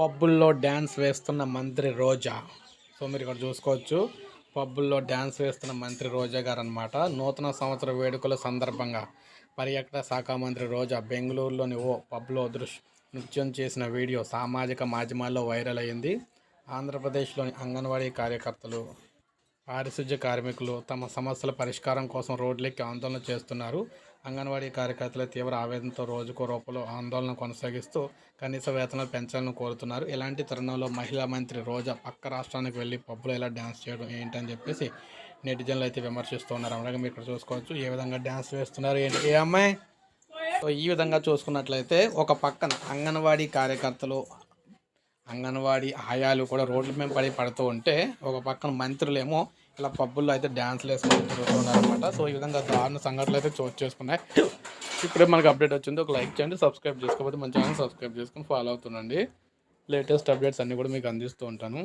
పబ్బుల్లో dance వేస్తున్న మంత్రి రోజా. So మీరు ఇక్కడ చూసుకోవచ్చు పబ్బుల్లో డ్యాన్స్ వేస్తున్న మంత్రి రోజా గారు అనమాట నూతన సంవత్సర వేడుకల సందర్భంగా పర్యాటక శాఖ మంత్రి రోజా బెంగళూరులోని ఓ పబ్లో దృశ్ నృత్యం చేసిన వీడియో సామాజిక మాధ్యమాల్లో వైరల్ అయింది. ఆంధ్రప్రదేశ్లోని అంగన్వాడీ కార్యకర్తలు పారిశుధ్య కార్మికులు తమ సమస్యల పరిష్కారం కోసం రోడ్లెక్కి ఆందోళన చేస్తున్నారు. అంగన్వాడీ కార్యకర్తల తీవ్ర ఆవేదనతో రోజుకో రూపంలో ఆందోళన కొనసాగిస్తూ కనీస వేతనాలు పెంచాలని కోరుతున్నారు. ఇలాంటి తరుణంలో మహిళా మంత్రి రోజా పక్క రాష్ట్రానికి వెళ్ళి పబ్బులో ఎలా డ్యాన్స్ చేయడం ఏంటని చెప్పేసి నెటిజన్లు అయితే విమర్శిస్తున్నారు అలాగే మీరు ఇక్కడ చూసుకోవచ్చు ఏ విధంగా డ్యాన్స్ వేస్తున్నారు ఏంటి? ఏ అమ్మాయి? సో ఈ విధంగా చూసుకున్నట్లయితే ఒక పక్కన అంగన్వాడీ కార్యకర్తలు అంగన్వాడీ ఆయాలు కూడా రోడ్ల మీద పడి పడుతూ ఉంటే ఒక పక్కన మంత్రులేమో ఇలా పబ్బుల్లో అయితే డ్యాన్స్లు వేసుకొని తిరుగుతున్నారు అనమాట సో ఈ విధంగా దారుణ సంఘటనలు అయితే చోటు చేసుకున్నాయి. ఇప్పుడే మనకు అప్డేట్ వచ్చింది. ఒక లైక్ చేయండి సబ్స్క్రైబ్ చేసుకోకపోతే మన ఛానల్ సబ్స్క్రైబ్ చేసుకొని ఫాలో అవుతుండండి. లేటెస్ట్ అప్డేట్స్ అన్నీ కూడా మీకు అందిస్తూ ఉంటాను.